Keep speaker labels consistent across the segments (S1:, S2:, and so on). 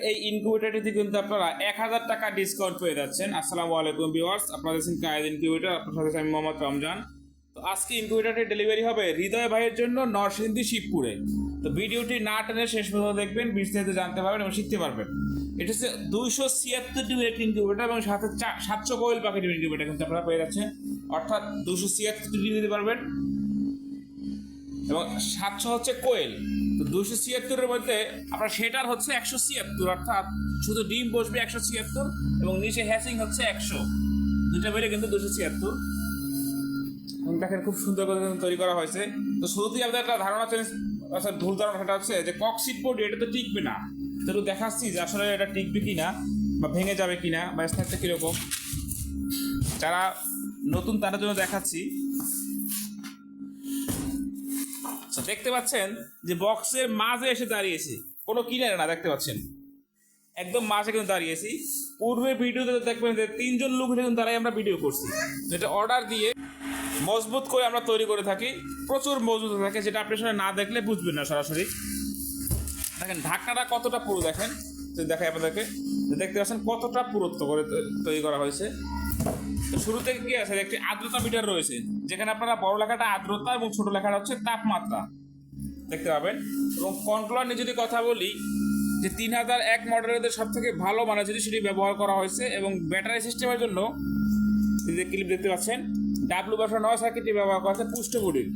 S1: এই ইনকিউবেটরটিতে কিন্তু আপনারা এক হাজার টাকা ডিসকাউন্ট পেয়ে যাচ্ছেন। আসসালামু আলাইকুম ভিউয়ার্স আপনারা দেখছেন কায়েদ ইনকিউবেটর আপনার সাথে আমি মোহাম্মদ রমজান। তো আজকে ইনকিউবেটরটি ডেলিভারি হবে হৃদয় ভাইয়ের জন্য নরসিংদী শিবপুরে। তো ভিডিওটি না টেনে শেষ পর্যন্ত দেখবেন, বিস্তারিত জানতে পারবেন এবং শিখতে পারবেন। এটা হচ্ছে দুইশো ছিয়াত্তর ডিমের একটি ইনকিউবেটর এবং সাথে সাতশো কোয়েল পাখির ইনকিউবেটর কিন্তু আপনারা পেয়ে যাচ্ছেন। অর্থাৎ দুশো ছিয়াত্তর ডিম দিতে পারবেন। এবং সাতশো হচ্ছে কোয়েল তো দুশো ছিয়াত্তরের মধ্যে আপনার সেটার হচ্ছে একশো ছিয়াত্তর অর্থাৎ শুধু ডিম বসবে একশো ছিয়াত্তর এবং নিচে হ্যাসিং হচ্ছে একশো। দুটা বেড়ে কিন্তু দুশো ছিয়াত্তর। দেখেন খুব সুন্দর করে তৈরি করা হয়েছে। তো শুরুতেই আপনাদের একটা ধারণা চেঞ্জ আচ্ছা ভুল ধারণা সেটা হচ্ছে যে ককসিট বোর্ড এটা তো টিকবে না। তো একটু দেখাচ্ছি যে আসলে এটা টিকবে কি না বা ভেঙে যাবে কি না বা স্থানটা কীরকম। যারা নতুন তাদের জন্য দেখাচ্ছি। আচ্ছা, দেখতে পাচ্ছেন যে বক্সের মাঝে এসে দাঁড়িয়েছি। কোনো কিনারে না দেখতে পাচ্ছেন। একদম মাঝে কিন্তু দাঁড়িয়েছি। পূর্বে ভিডিওতে দেখবেন যে তিনজন লোক কিন্তু দাঁড়াই আমরা ভিডিও করছি। যেটা অর্ডার দিয়ে মজবুত করে আমরা তৈরি করে থাকি। প্রচুর মজবুত থাকে যেটা আপনি আসলে না দেখলে বুঝবেন না সরাসরি। দেখেন ঢাকনাটা কতটা পুরো দেখেন? দেখাই আপনাদেরকে। দেখতে পাচ্ছেন কতটা পুরুত্ব করে তৈরি করা হয়েছে। শুরু থেকে কি আছে? একটি আর্দ্রতা মিটার রয়েছে, যেখানে আপনারা বড় লেখাটা আর্দ্রতা এবং ছোট লেখাটা হচ্ছে তাপমাত্রা। দেখতে পাবেন? এবং কন্ট্রোলার নিয়ে যদি কথা বলি, যে তিন হাজার এক মডেলের সব থেকে ভালো মানে যদি সেটি ব্যবহার করা হয়েছে এবং ব্যাটারি সিস্টেমের জন্য যে ক্লিপ দেখতে পাচ্ছেন ডাব্লু বাসা নয় সার্কিটটি ব্যবহার করা হয়েছে পুষ্টবুডির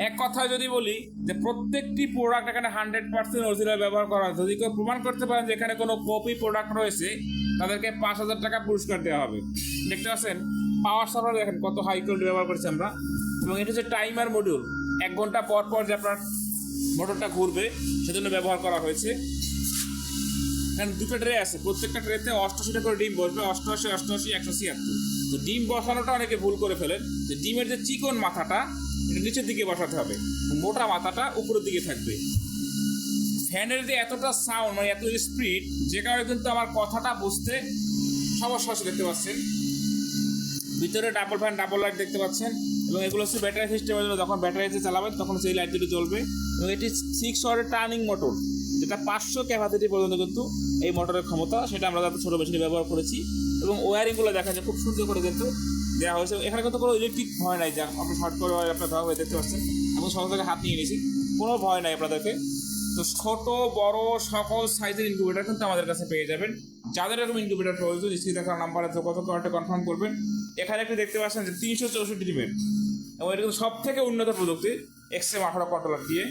S1: এক কথায় যদি বলি যে প্রত্যেকটি প্রোডাক্ট এখানে হান্ড্রেড পার্সেন্ট অরিজিনাল ব্যবহার করা হয়। যদি কেউ প্রমাণ করতে পারেন যে এখানে কোনো কপি প্রোডাক্ট রয়েছে, তাদেরকে পাঁচ হাজার টাকা পুরস্কার দেওয়া হবে। দেখতে পাচ্ছেন পাওয়ার সাপ্লাই দেখেন কত হাই কোয়ালিটি ব্যবহার করছি আমরা। এবং এটা হচ্ছে টাইমার মডিউল এক ঘণ্টা পর পর যে আপনার মোটরটা ঘুরবে, সেজন্য ব্যবহার করা হয়েছে। এখানে দুটো ট্রে আছে। প্রত্যেকটা ট্রেতে অষ্টআশিটা করে ডিম বসবে। অষ্টআশি অষ্টআশি, একশো ছিয়াত্তর। তো ডিম বসানোটা অনেকে ভুল করে ফেলেন। যে ডিমের যে চিকন মাথাটা নিচের দিকে বসাতে হবে। মোটা মাথাটা উপরের দিকে থাকবে। ফ্যানের যে এতটা সাউন্ড মানে এত স্পিড যে কারণে কিন্তু আমার কথাটা বুঝতে সমস্যা হচ্ছে, দেখতে পাচ্ছেন? ভিতরে ডাবল ফ্যান ডাবল লাইট দেখতে পাচ্ছেন? এবং এগুলো হচ্ছে ব্যাটারি সিস্টেমের জন্য যখন ব্যাটারিতে চালাবেন, তখন সেই লাইট দুটো জ্বলবে। এবং এটি সিক্স ওয়ার্ডের টার্নিং মোটর যেটা পাঁচশো ক্যাপাসিটি পর্যন্ত কিন্তু এই মোটরের ক্ষমতা, সেটা আমরা যাতে ছোটো মেশিনে ব্যবহার করেছি। এবং ওয়ারিংগুলো দেখা যায় খুব সুন্দর করে কিন্তু দেওয়া হয়েছে। এখানে কিন্তু কোনো ইলেকট্রিক ভয় নাই, যা আপনি শর্ট করে আপনার ধরা হয়ে দেখতে পাচ্ছেন। এবং সঙ্গে থেকে হাত নিয়ে নিয়েছি। কোনো ভয় নাই আপনাদেরকে। তো ছোট, বড় সকল সাইজের ইনকিউবেটার কিন্তু আমাদের কাছে পেয়ে যাবেন। যাদের এরকম ইনকিউবেটার প্রয়োজন স্ক্রিনে নাম্বারে কত কত কনফার্ম করবেন। এখানে একটু দেখতে পাচ্ছেন যে তিনশো চৌষট্টি ডিমের এবং এটা কিন্তু সব থেকে উন্নত প্রযুক্তি এক্সএম আঠারো কন্ট্রোলার দিয়ে।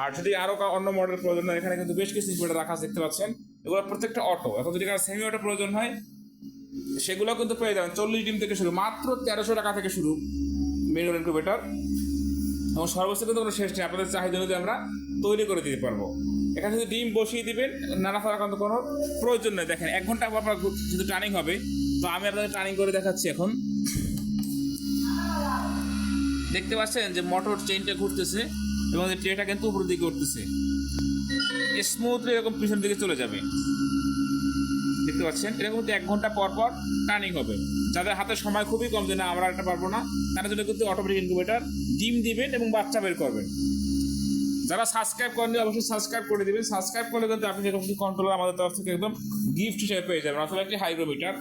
S1: আর যদি আরও অন্য মডেল প্রয়োজন হয়, এখানে কিন্তু বেশ কিছু ইনকিউবেটার রাখা দেখতে পাচ্ছেন। এগুলো প্রত্যেকটা অটো এখন যদি কারও সেমি অটো প্রয়োজন হয় সেগুলো কিন্তু পেয়ে যাবেন। চল্লিশ ডিম থেকে শুরু। মাত্র তেরোশো টাকা থেকে শুরু মেনুয়াল ইনকিউবেটার এবং সর্বোচ্চ কিন্তু কোনো শেষ নেই। আপনাদের চাহিদা অনুযায়ী আমরা তৈরি করে দিতে পারব। এখানে যদি ডিম বসিয়ে দিবেন নানা ফাড়া কিন্তু কোনো প্রয়োজন নেই। দেখেন, এক ঘণ্টা আপনার যদি টার্নিং হবে। তো আমি আপনাদের টার্নিং করে দেখাচ্ছি এখন। দেখতে পাচ্ছেন যে মোটর চেইনটা ঘুরতেছে এবং ট্রেটা কিন্তু উপরের দিকে উঠতেছে। স্মুথলি এরকম পিছন দিকে চলে যাবে। দেখতে পাচ্ছেন এরকম কিন্তু এক ঘণ্টা পর পর টার্নিং হবে। যাদের হাতে সময় খুবই কম যে না, আমরা একটা পারব না, তারা জন্য কিন্তু অটোমেটিক ইনকিউবেটার ডিম দিবেন এবং বাচ্চা বের করবেন। যারা সাবস্ক্রাইব করেন অবশ্যই সাবস্ক্রাইব করে দিবেন। সাবস্ক্রাইব করলে কিন্তু আপনি যেরকম কন্ট্রোলার আমাদের তরফ থেকে একদম গিফট হিসেবে পেয়ে যাবেন, অথবা একটি হাইগ্রোমিটার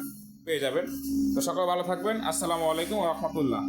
S1: পেয়ে যাবেন। তো সকলে ভালো থাকবেন। আসসালামু আলাইকুম রহমতুল্লাহ।